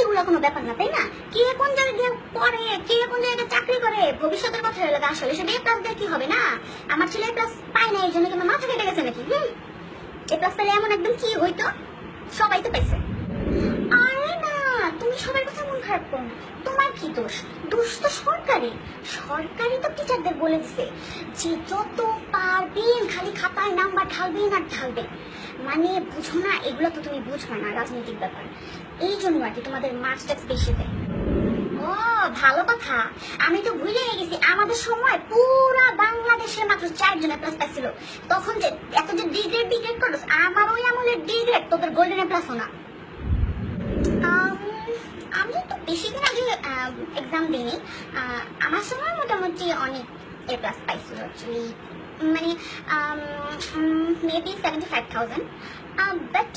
এগুলো কোনো ব্যাপার না তাই না কে কোন জায়গায় পড়ে কে কোন জায়গায় চাকরি করে ভবিষ্যতের কথা কি হবে না আমার ছেলে প্লাস পায় না এই জন্য কি গেছে নাকি এমন একদম কি হইতো সবাই তো পেয়েছে আরে না, তুমি সবার কথা মন খারাপ করো তোমার কি দোষ? দোষ তো সরকারি। সরকারি তো টিচারদের বলে দিছে যে যত পারবেন খালি খাতায় নাম্বার ঢালবেন না ঢালবে মানে বুঝো না, এগুলো তো তুমি বুঝবে না, রাজনৈতিক ব্যাপার। এই জন্য আর কি তোমাদের মার্কস ট্যাক্স বেশি দেয়। ভালো কথা। আমি তো ভুলে গেছি আমাদের সময় পুরা বাংলাদেশের মাত্র চারজনের প্লাস পাইছিল তখন যে এত যে ডিগ্রেড ডিগ্রেড করছিস আমার ওই আমলের ডিগ্রেড তোদের গোল্ডেন প্লাসও না। আম, তো বেশি দিন আগে এক্সাম দিইনি। আমার সময় মোটামুটি অনেক এ প্লাস পাইছিল অ্যাকচুয়ালি মানে maybe seventy five thousand but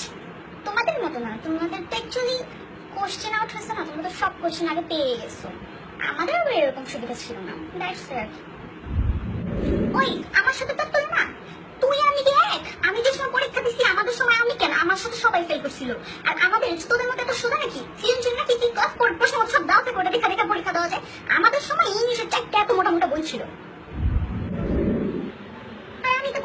তোমাদের মতো না তোমাদের কোশ্চেন আউট হয়েছে না, তোমরা তো সব কোশ্চেন আগে পেয়ে গেছো। আমাদের আবার এরকম সুবিধা ছিল না। দ্যাটস আর ওই, আমার সাথে তো তুই না তুই আমি এক আমি যে সময় পরীক্ষা দিছি, আমাদের সময় আমি কেন? আমার সাথে সবাই ফেল করছিল। আর আমাদের, তোদের মধ্যে তো সোজা নাকি? সৃজনশীল নাকি কি সব দাও দেখা দেখা পরীক্ষা দেওয়া যায়। আমাদের সময় ইংলিশের চারটে এত মোটা বই ছিল।